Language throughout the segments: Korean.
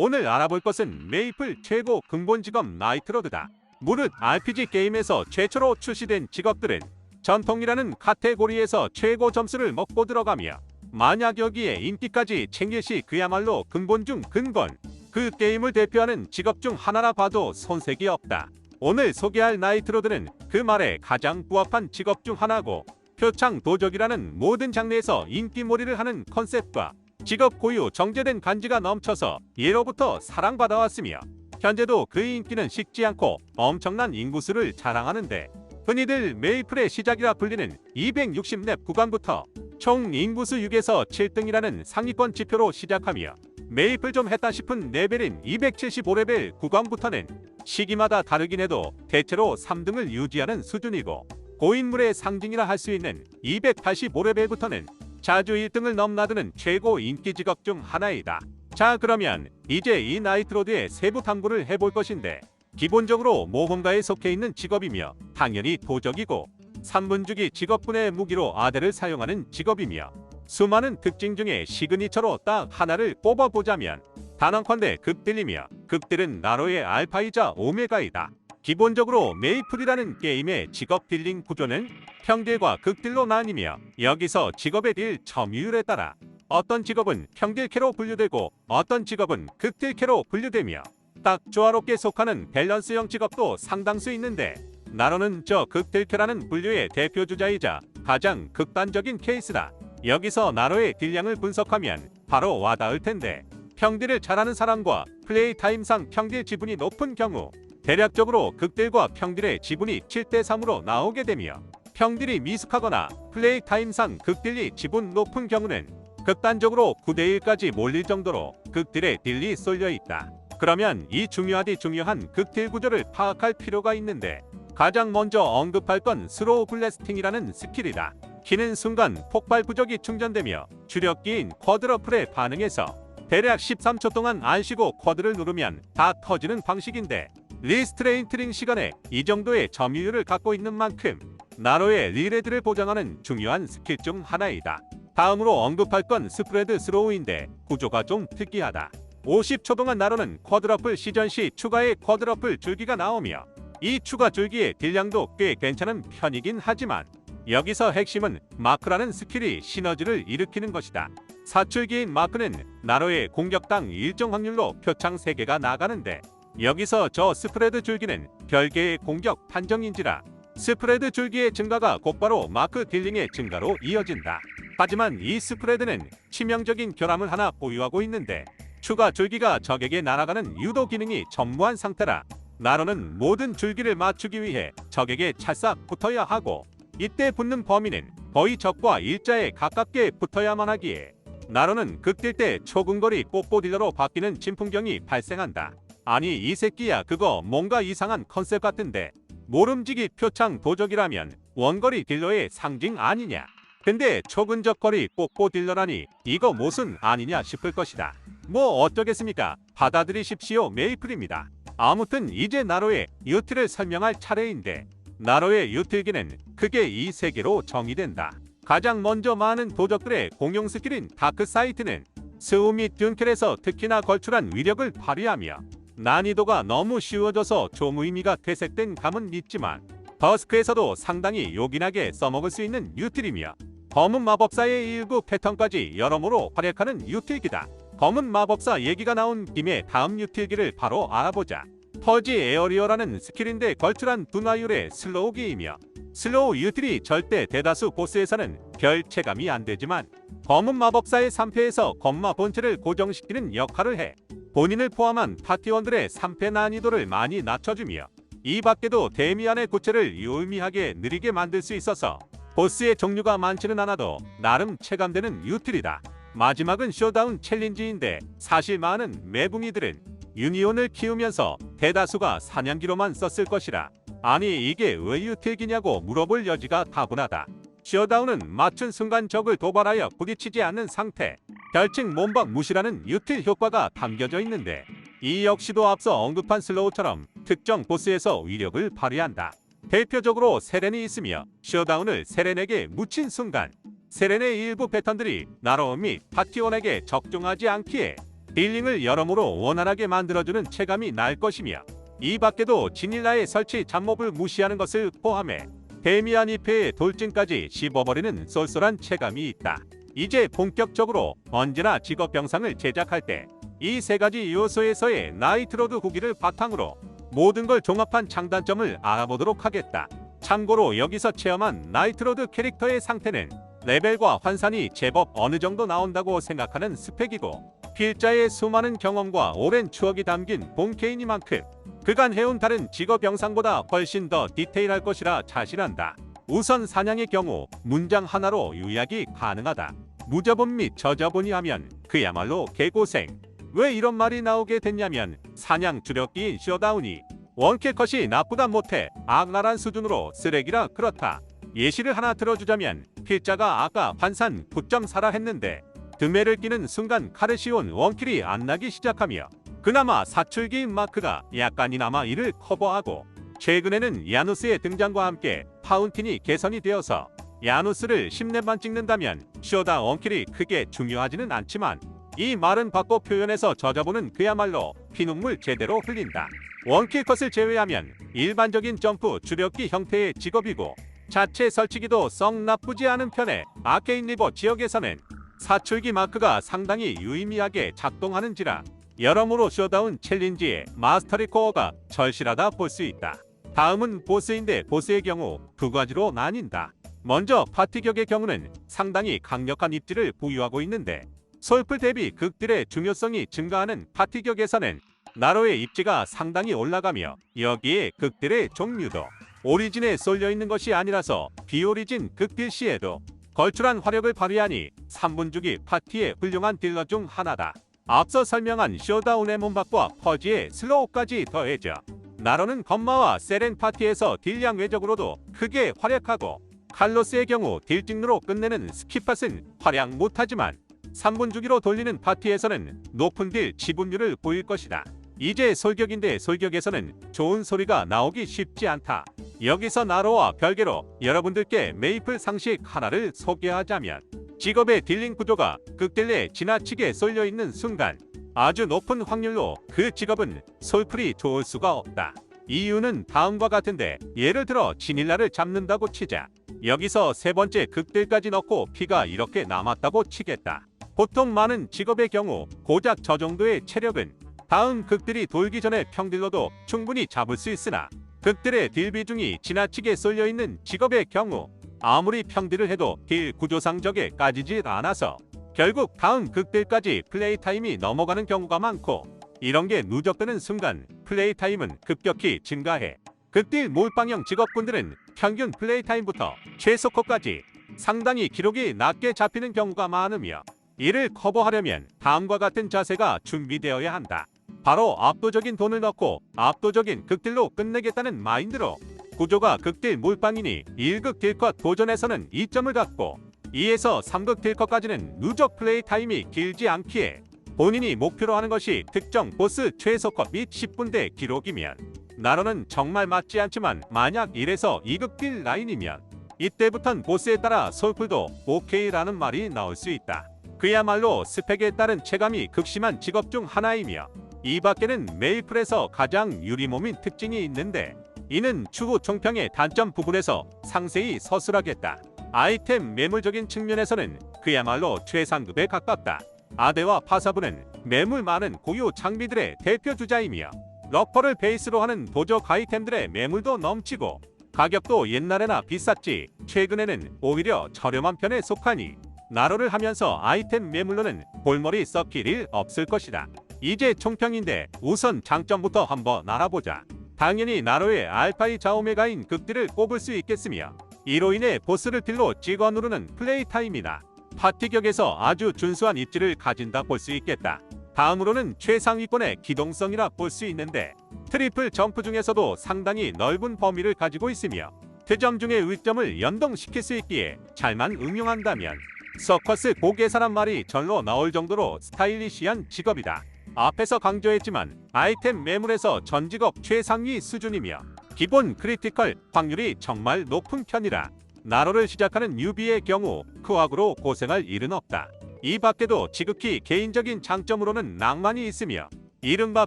오늘 알아볼 것은 메이플 최고 근본 직업 나이트로드다. 무릇 RPG 게임에서 최초로 출시된 직업들은 전통이라는 카테고리에서 최고 점수를 먹고 들어가며 만약 여기에 인기까지 챙길 시 그야말로 근본 중 근본 그 게임을 대표하는 직업 중 하나라 봐도 손색이 없다. 오늘 소개할 나이트로드는 그 말에 가장 부합한 직업 중 하나고 표창 도적이라는 모든 장르에서 인기몰이를 하는 컨셉과 직업 고유 정제된 간지가 넘쳐서 예로부터 사랑받아왔으며 현재도 그 인기는 식지 않고 엄청난 인구수를 자랑하는데 흔히들 메이플의 시작이라 불리는 260렙 구간부터 총 인구수 6에서 7등이라는 상위권 지표로 시작하며 메이플 좀 했다 싶은 레벨인 275레벨 구간부터는 시기마다 다르긴 해도 대체로 3등을 유지하는 수준이고 고인물의 상징이라 할 수 있는 285레벨부터는 자주 1등을 넘나드는 최고 인기 직업 중 하나이다. 자 그러면 이제 이 나이트로드의 세부 탐구를 해볼 것인데 기본적으로 모험가에 속해 있는 직업이며 당연히 도적이고 3분주기 직업분의 무기로 아대를 사용하는 직업이며 수많은 특징 중에 시그니처로 딱 하나를 뽑아보자면 단언컨대 극딜이며 극딜은 나로의 알파이자 오메가이다. 기본적으로 메이플이라는 게임의 직업 딜링 구조는 평딜과 극딜로 나뉘며 여기서 직업의 딜 점유율에 따라 어떤 직업은 평딜캐로 분류되고 어떤 직업은 극딜캐로 분류되며 딱 조화롭게 속하는 밸런스형 직업도 상당수 있는데 나로는 저 극딜캐라는 분류의 대표주자이자 가장 극단적인 케이스다. 여기서 나로의 딜량을 분석하면 바로 와닿을 텐데 평딜을 잘하는 사람과 플레이 타임상 평딜 지분이 높은 경우 대략적으로 극딜과 평딜의 지분이 7대 3으로 나오게 되며 평딜이 미숙하거나 플레이 타임상 극딜이 지분 높은 경우는 극단적으로 9대 1까지 몰릴 정도로 극딜의 딜이 쏠려 있다. 그러면 이 중요하디 중요한 극딜 구조를 파악할 필요가 있는데 가장 먼저 언급할 건 스로우 블래스팅이라는 스킬이다. 키는 순간 폭발 부적이 충전되며 주력기인 쿼드러플에 반응해서 대략 13초 동안 안 쉬고 쿼드를 누르면 다 터지는 방식인데 리스트레인 트링 시간에 이 정도의 점유율을 갖고 있는 만큼 나로의 리레드를 보장하는 중요한 스킬 중 하나이다. 다음으로 언급할 건 스프레드 스로우인데 구조가 좀 특이하다. 50초 동안 나로는 쿼드러플 시전 시 추가의 쿼드러플 줄기가 나오며 이 추가 줄기의 딜량도 꽤 괜찮은 편이긴 하지만 여기서 핵심은 마크라는 스킬이 시너지를 일으키는 것이다. 사출기인 마크는 나로의 공격당 일정 확률로 표창 3개가 나가는데 여기서 저 스프레드 줄기는 별개의 공격 판정인지라 스프레드 줄기의 증가가 곧바로 마크 딜링의 증가로 이어진다. 하지만 이 스프레드는 치명적인 결함을 하나 보유하고 있는데 추가 줄기가 적에게 날아가는 유도 기능이 전무한 상태라 나로는 모든 줄기를 맞추기 위해 적에게 찰싹 붙어야 하고 이때 붙는 범위는 거의 적과 일자에 가깝게 붙어야만 하기에 나로는 극딜 때 초근거리 뽀뽀딜러로 바뀌는 진풍경이 발생한다. 아니 이 새끼야 그거 뭔가 이상한 컨셉 같은데 모름지기 표창 도적이라면 원거리 딜러의 상징 아니냐. 근데 초근적 거리 뽀뽀 딜러라니 이거 무슨 아니냐 싶을 것이다. 뭐 어쩌겠습니까? 받아들이십시오 메이플입니다. 아무튼 이제 나로의 유틸을 설명할 차례인데 나로의 유틸기는 크게 이 세 개로 정의된다. 가장 먼저 많은 도적들의 공용 스킬인 다크 사이트는 스우 및 듄켈에서 특히나 걸출한 위력을 발휘하며 난이도가 너무 쉬워져서 좀 의미가 퇴색된 감은 있지만 더스크에서도 상당히 요긴하게 써먹을 수 있는 유틸이며 검은 마법사의 일부 패턴까지 여러모로 활약하는 유틸기다. 검은 마법사 얘기가 나온 김에 다음 유틸기를 바로 알아보자. 퍼지 에어리어라는 스킬인데 걸출한 분화율의 슬로우기이며 슬로우 유틸이 절대 대다수 보스에서는 별 체감이 안 되지만 검은 마법사의 3패에서 검마 본체를 고정시키는 역할을 해 본인을 포함한 파티원들의 3패 난이도를 많이 낮춰주며 이 밖에도 데미안의 구체를 유의미하게 느리게 만들 수 있어서 보스의 종류가 많지는 않아도 나름 체감되는 유틸이다. 마지막은 쇼다운 챌린지인데 사실 많은 매붕이들은 유니온을 키우면서 대다수가 사냥기로만 썼을 것이라 아니 이게 왜 유틸기냐고 물어볼 여지가 다분하다. 쇼다운은 맞춘 순간 적을 도발하여 부딪히지 않는 상태 별칭 몸박 무시라는 유틸 효과가 담겨져 있는데 이 역시도 앞서 언급한 슬로우처럼 특정 보스에서 위력을 발휘한다. 대표적으로 세렌이 있으며 쇼다운을 세렌에게 묻힌 순간 세렌의 일부 패턴들이 나로 및 파티원에게 적중하지 않기에 딜링을 여러모로 원활하게 만들어주는 체감이 날 것이며 이 밖에도 지닐라의 설치 잡몹을 무시하는 것을 포함해 데미안 이페의 돌진까지 씹어버리는 쏠쏠한 체감이 있다. 이제 본격적으로 언제나 직업 병상을 제작할 때 이 세 가지 요소에서의 나이트로드 후기를 바탕으로 모든 걸 종합한 장단점을 알아보도록 하겠다. 참고로 여기서 체험한 나이트로드 캐릭터의 상태는 레벨과 환산이 제법 어느 정도 나온다고 생각하는 스펙이고 필자의 수많은 경험과 오랜 추억이 담긴 본케이니만큼 그간 해온 다른 직업 영상보다 훨씬 더 디테일할 것이라 자신한다. 우선 사냥의 경우 문장 하나로 요약이 가능하다. 무자본 및 저자본이 하면 그야말로 개고생. 왜 이런 말이 나오게 됐냐면 사냥 주력기인 쇼다운이 원킬 컷이 나쁘다 못해 악랄한 수준으로 쓰레기라 그렇다. 예시를 하나 들어주자면 필자가 아까 환산 9.4라 했는데 드메를 끼는 순간 카르시온 원킬이 안 나기 시작하며 그나마 사출기인 마크가 약간이나마 이를 커버하고 최근에는 야누스의 등장과 함께 파운틴이 개선이 되어서 야누스를 10렙만 찍는다면 쇼다 원킬이 크게 중요하지는 않지만 이 말은 바꿔 표현해서 저자보는 그야말로 피눈물 제대로 흘린다. 원킬 컷을 제외하면 일반적인 점프 주력기 형태의 직업이고 자체 설치기도 썩 나쁘지 않은 편에 아케인 리버 지역에서는 사출기 마크가 상당히 유의미하게 작동하는지라 여러모로 쇼다운 챌린지의 마스터리 코어가 절실하다 볼 수 있다. 다음은 보스인데 보스의 경우 두 가지로 나뉜다. 먼저 파티격의 경우는 상당히 강력한 입지를 보유하고 있는데 솔플 대비 극딜의 중요성이 증가하는 파티격에서는 나로의 입지가 상당히 올라가며 여기에 극딜의 종류도 오리진에 쏠려 있는 것이 아니라서 비오리진 극딜 시에도 걸출한 화력을 발휘하니 3분 주기 파티의 훌륭한 딜러 중 하나다. 앞서 설명한 쇼다운의 몸박과 퍼지의 슬로우까지 더해져 나로는 건마와 세렌 파티에서 딜량 외적으로도 크게 활약하고 칼로스의 경우 딜찍으로 끝내는 스킵팟은 활약 못하지만 3분 주기로 돌리는 파티에서는 높은 딜 지분율을 보일 것이다. 이제 솔격인데 솔격에서는 좋은 소리가 나오기 쉽지 않다. 여기서 나로와 별개로 여러분들께 메이플 상식 하나를 소개하자면 직업의 딜링 구조가 극딜에 지나치게 쏠려 있는 순간 아주 높은 확률로 그 직업은 솔플이 좋을 수가 없다. 이유는 다음과 같은데 예를 들어 지닐라를 잡는다고 치자. 여기서 세 번째 극딜까지 넣고 피가 이렇게 남았다고 치겠다. 보통 많은 직업의 경우 고작 저 정도의 체력은 다음 극딜이 돌기 전에 평딜로도 충분히 잡을 수 있으나 극딜의 딜 비중이 지나치게 쏠려 있는 직업의 경우 아무리 평딜을 해도 딜 구조상 적에 까지질 않아서 결국 다음 극딜까지 플레이 타임이 넘어가는 경우가 많고 이런 게 누적되는 순간 플레이 타임은 급격히 증가해 극딜 몰빵형 직업군들은 평균 플레이 타임부터 최소 컷까지 상당히 기록이 낮게 잡히는 경우가 많으며 이를 커버하려면 다음과 같은 자세가 준비되어야 한다. 바로 압도적인 돈을 넣고 압도적인 극딜로 끝내겠다는 마인드로 구조가 극딜 몰빵이니 1극 딜컷 도전에서는 2점을 갖고 2에서 3극 딜컷까지는 누적 플레이 타임이 길지 않기에 본인이 목표로 하는 것이 특정 보스 최소 컷 및 10분대 기록이면 나로는 정말 맞지 않지만 만약 1에서 2극 딜 라인이면 이때부턴 보스에 따라 솔플도 오케이라는 말이 나올 수 있다. 그야말로 스펙에 따른 체감이 극심한 직업 중 하나이며 이 밖에는 메이플에서 가장 유리몸인 특징이 있는데 이는 추후 총평의 단점 부분에서 상세히 서술하겠다. 아이템 매물적인 측면에서는 그야말로 최상급에 가깝다. 아대와 파사부는 매물 많은 고유 장비들의 대표 주자이며 러퍼를 베이스로 하는 도적 아이템들의 매물도 넘치고 가격도 옛날에나 비쌌지 최근에는 오히려 저렴한 편에 속하니 나로를 하면서 아이템 매물로는 볼머리 썩힐 일 없을 것이다. 이제 총평인데 우선 장점부터 한번 알아보자. 당연히 나로의 알파이 자오메가인 극딜을 꼽을 수 있겠으며 이로 인해 보스를 딜로 찍어 누르는 플레이 타임이다. 파티격에서 아주 준수한 입지를 가진다 볼 수 있겠다. 다음으로는 최상위권의 기동성이라 볼 수 있는데 트리플 점프 중에서도 상당히 넓은 범위를 가지고 있으며 득점 중의 의점을 연동시킬 수 있기에 잘만 응용한다면 서커스 고개사란 말이 절로 나올 정도로 스타일리시한 직업이다. 앞에서 강조했지만 아이템 매물에서 전 직업 최상위 수준이며 기본 크리티컬 확률이 정말 높은 편이라 나로를 시작하는 뉴비의 경우 크왁으로 고생할 일은 없다. 이 밖에도 지극히 개인적인 장점으로는 낭만이 있으며 이른바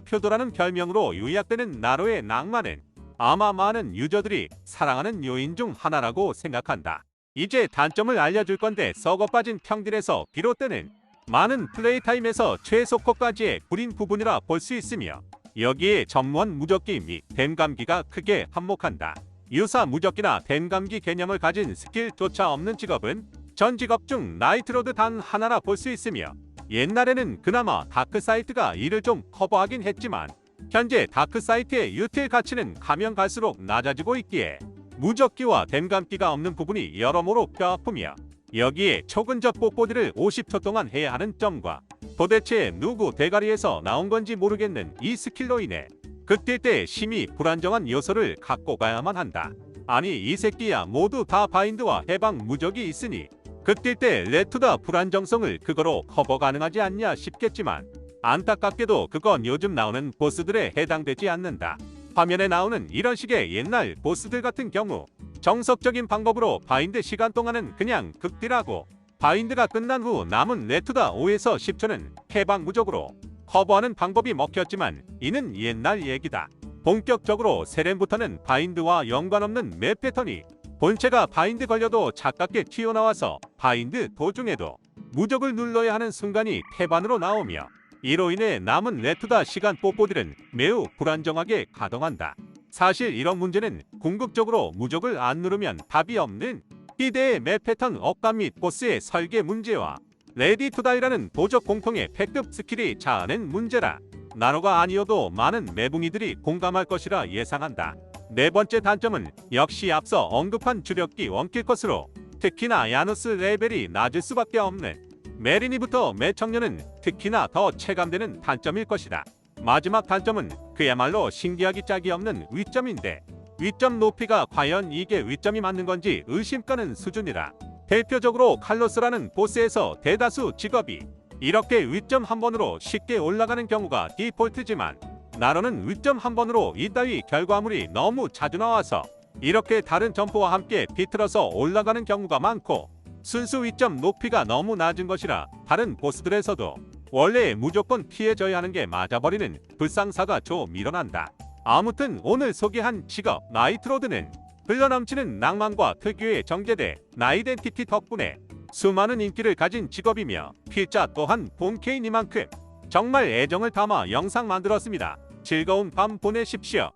표도라는 별명으로 요약되는 나로의 낭만은 아마 많은 유저들이 사랑하는 요인 중 하나라고 생각한다. 이제 단점을 알려줄 건데 썩어 빠진 평딜에서 비롯되는 많은 플레이 타임에서 최소코까지의 구린 부분이라 볼 수 있으며 여기에 전무한 무적기 및 댐감기가 크게 한몫한다. 유사 무적기나 댐감기 개념을 가진 스킬조차 없는 직업은 전 직업 중 나이트로드 단 하나라 볼 수 있으며 옛날에는 그나마 다크사이트가 이를 좀 커버하긴 했지만 현재 다크사이트의 유틸 가치는 가면 갈수록 낮아지고 있기에 무적기와 댐감기가 없는 부분이 여러모로 뼈아프며 여기에 초근접 뽀뽀들을 50초 동안 해야 하는 점과 도대체 누구 대가리에서 나온 건지 모르겠는 이 스킬로 인해 극딜 때 심히 불안정한 요소를 갖고 가야만 한다. 아니 이 새끼야 모두 다 바인드와 해방 무적이 있으니 극딜 때 레투다 불안정성을 그거로 커버 가능하지 않냐 싶겠지만 안타깝게도 그건 요즘 나오는 보스들에 해당되지 않는다. 화면에 나오는 이런 식의 옛날 보스들 같은 경우 정석적인 방법으로 바인드 시간 동안은 그냥 극딜하고 바인드가 끝난 후 남은 레투다 5에서 10초는 해방 무적으로 커버하는 방법이 먹혔지만 이는 옛날 얘기다. 본격적으로 세렘부터는 바인드와 연관없는 맵 패턴이 본체가 바인드 걸려도 작깝게 튀어나와서 바인드 도중에도 무적을 눌러야 하는 순간이 태반으로 나오며 이로 인해 남은 레투다 시간 뽀뽀들은 매우 불안정하게 가동한다. 사실 이런 문제는 궁극적으로 무적을 안 누르면 답이 없는 희대의 맵 패턴 억감 및 보스의 설계 문제와 레디 투다이라는 도적 공통의 패급 스킬이 자아낸 문제라 나노가 아니어도 많은 매붕이들이 공감할 것이라 예상한다. 네 번째 단점은 역시 앞서 언급한 주력기 원킬 컷으로 특히나 야누스 레벨이 낮을 수밖에 없는 메리니부터 매청년은 특히나 더 체감되는 단점일 것이다. 마지막 단점은 그야말로 신기하기 짝이 없는 위점인데 위점 높이가 과연 이게 위점이 맞는 건지 의심가는 수준이라 대표적으로 칼로스라는 보스에서 대다수 직업이 이렇게 위점 한 번으로 쉽게 올라가는 경우가 디폴트지만 나로는 위점 한 번으로 이따위 결과물이 너무 자주 나와서 이렇게 다른 점포와 함께 비틀어서 올라가는 경우가 많고 순수 위점 높이가 너무 낮은 것이라 다른 보스들에서도 원래 무조건 피해져야 하는 게 맞아버리는 불상사가 좀 일어난다. 아무튼 오늘 소개한 직업 나이트로드는 흘러넘치는 낭만과 특유의 정제대 나이덴티티 덕분에 수많은 인기를 가진 직업이며 필자 또한 본케이니만큼 정말 애정을 담아 영상 만들었습니다. 즐거운 밤 보내십시오.